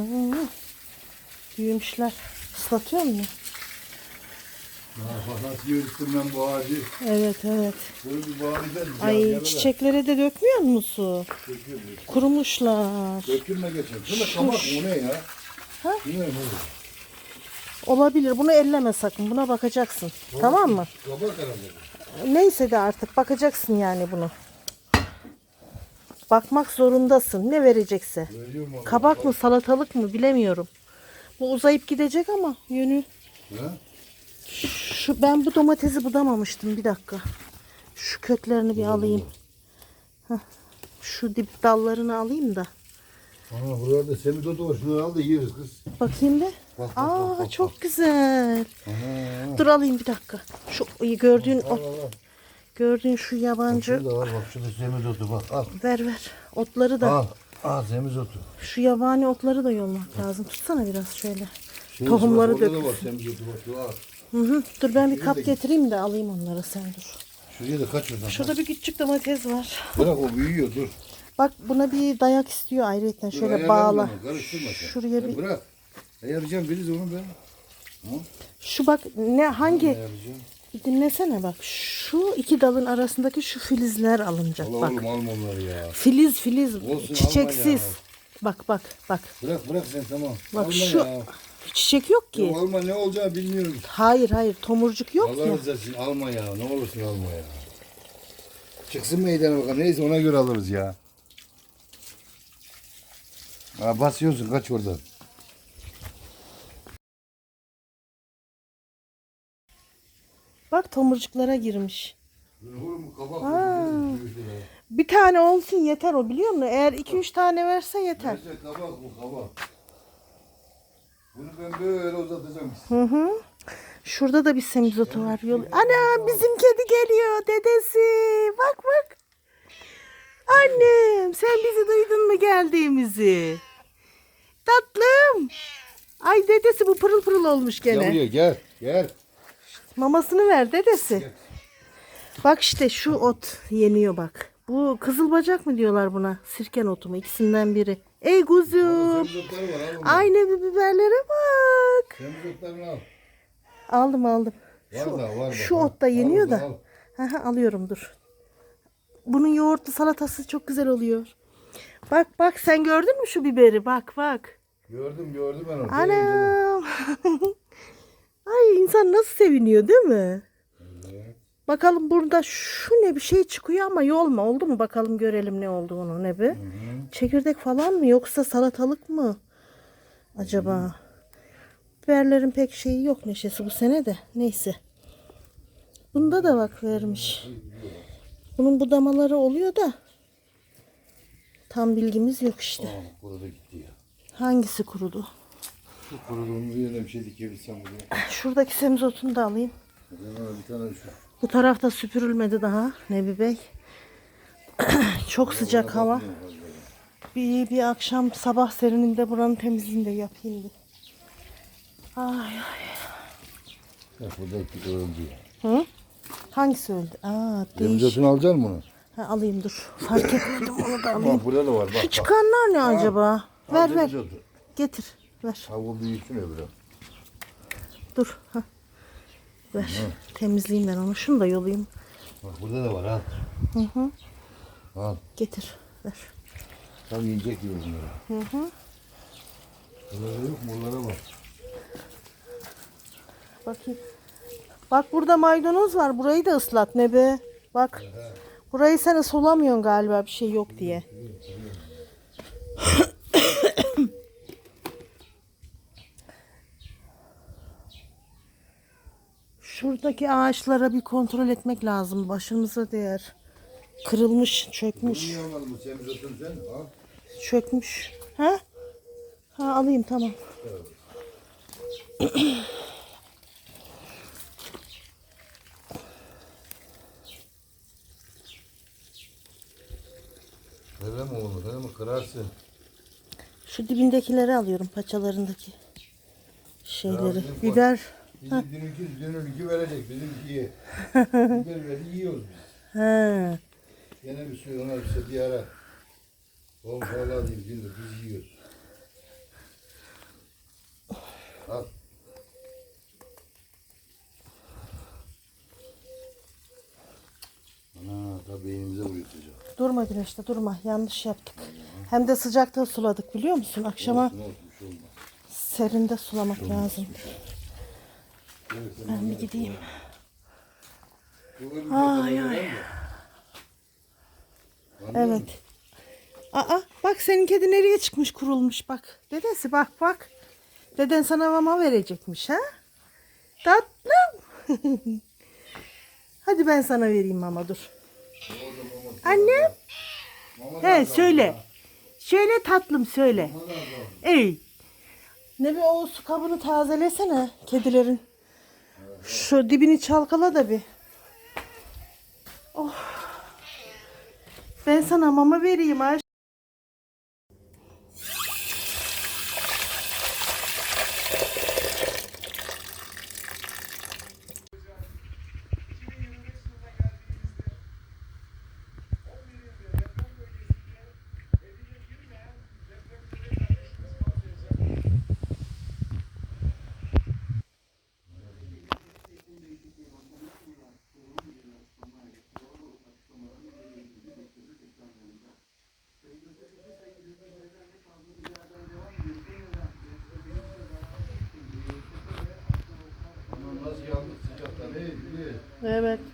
Hı. Büyümüşler. Islatıyor mu? Nasıl yürüttüm ben bu ağacı. Evet evet. Bunu bir bağlayacağız. Ay çiçeklere de dökmüyor musun su? Dökülme. Kurumuşlar. Dökülme geçer. Bu ne kabak bu ne ya? Ha? Bu ne bu? Olabilir. Bunu elleme sakın. Buna bakacaksın. Tamam mı? Kabak herhalde. Neyse de artık bakacaksın yani bunu. Bakmak zorundasın. Ne verecekse. Veriyorum. Kabak mı salatalık mı bilemiyorum. Bu uzayıp gidecek ama yönü. Ha? Şu ben bu domatesi budamamıştım. Bir dakika. Şu köklerini bir alayım. Heh. Şu dip dallarını alayım da. Ana buralarda semizotu var. Şunları al da yeriz kız. Bakayım bir. Bak, bak, Aa bak, bak, çok güzel. Aha. Dur alayım bir dakika. Şu gördüğün Al o, al al. Gördüğün şu yabancı Şurada var bak şurada semizotu bak al. ver ver. Otları da Al. Al semizotu. şu yabani otları da yolmak lazım. Tutsana biraz şöyle. Şey, Tohumları bak, orada da dök. var semizotu bak. Şu al. Hı hı. Dur ben bir kap getireyim de alayım onları sen dur. Şuraya da kaç oradan. Şurada bir küçük domates var. Bırak o büyüyor dur. Bak buna bir dayak istiyor. Dur, Şöyle bağla. Şuraya Ya bir Bırak. Ayarlayacağım biriz onu ben. şu bak ne hangi Ayarlayacağım. Bir dinlesene bak. Şu iki dalın arasındaki şu filizler alınacak Allah bak. oğlum alma onları ya. Filiz filiz Olsun, çiçeksiz. alma ya. Bak bak bak. Bırak bırak sen tamam. Bak alma şu ya. çiçek yok ki. Ya alma ne olacağı bilmiyorum. Hayır hayır tomurcuk yok Allah ya. razı olsun alma ya. Ne olursun alma ya. Çıksın meydana bakalım. Neyse ona göre alırız ya. Ha, basıyorsun kaç oradan. Tomurcuklara girmiş. Oğlum bu kabak Aa. mı? Bir tane olsun yeter o biliyor musun? Eğer iki üç tane verse yeter. Neyse kabak bu kabak. Bunu ben böyle uzatacağım. Hı hı. Şurada da bir semizotu var. Yol. Ana bizim kedi geliyor dedesi. Bak bak. Annem sen bizi duydun mu geldiğimizi? Tatlım. Ay dedesi bu pırıl pırıl olmuş Gel gene. buraya gel. Gel. Mamasını ver dedesi. Bak işte şu ot yeniyor bak. Bu kızıl bacak mı diyorlar buna? Sirken otu mu? İkisinden biri. Ey kuzum. Semizotları var al onu. Ay ne bir biberlere bak. Al. Aldım aldım. Var da var. Şu ot da yeniyor onu, da. Hı hı, alıyorum dur. Bunun yoğurtlu salatası çok güzel oluyor. Bak bak sen gördün mü şu biberi? Bak bak. Gördüm gördüm ben onu. Anam. İnsan nasıl seviniyor değil mi? Bakalım burada şu ne bir şey çıkıyor ama yolma oldu mu? Bakalım görelim ne olduğunu ne be? Çekirdek falan mı yoksa salatalık mı? Acaba? Biberlerin pek şeyi yok neşesi bu sene de. Neyse. Bunda da bak vermiş. Bunun budamaları oluyor da tam bilgimiz yok işte. Hangisi kurudu? Şu kuruduğun yerine bir şey dikebilsem buraya. Şuradaki semizotunu da alayım. Yanına bir tane şu. Bu tarafta süpürülmedi daha Nebi Bey. Çok sıcak hava. Bir, bir akşam sabah serininde buranın temizliğini de yapayım bir. Ay, ay. Burada bir öldü ya. Hı? Hangisi öldü? Aa, değiş. Semizotunu alacaksın bunu. Ha, alayım dur. Fark etmedim onu da alayım. Bak burada da var bak Şu bak. çıkanlar ne acaba? Al Ver ver. Getir. Ver. Ha bu büyüsün öbürü. Dur. Ha. Ver. Temizleyeyim ben onu. Şunu da yolayım. Bak burada da var al. Hı hı. Al. Getir. Ver. Tam yiyecek gibi bunları. Hı hı. Bunlara yok mu? Onlara bak. Bakayım. Bak burada maydanoz var. Burayı da ıslat ne be. Bak. Burayı sen ısılamıyorsun galiba bir şey yok diye. Şuradaki ağaçlara bir kontrol etmek lazım. Başımıza değer. Kırılmış, çökmüş. Çökmüş. Ha? Ha alayım tamam. Mi oğlum? Mi? Kırarsın. Şu dibindekileri alıyorum paçalarındaki şeyleri. Biber. Bizim dününki, dününki verecek. Bizimki Biber verdi yiyoruz biz. Ha. Gene bir suyu ona bir şey bir ara. Valla değil günde biz yiyoruz. Al. Ana tabii beynimize sıcak. Durma güneşte durma. Yanlış yaptık. Hem de sıcakta suladık biliyor musun? Akşama Olsun olsun bir şey olmaz. serinde sulamak lazım. Evet, sen Ben bir gideyim. Ay, ay. Evet. Aa bak senin kedi nereye çıkmış kurulmuş bak. Dedesi bak bak. Deden sana mama verecekmiş ha. Tatlım. Hadi ben sana vereyim mama dur. Annem. He söyle. Söyle tatlım söyle. Ey. Ne bir o su kabını tazelesene kedilerin. Şu dibini çalkala da bir. Oh. Ben sana mama vereyim Ayşe. Evet.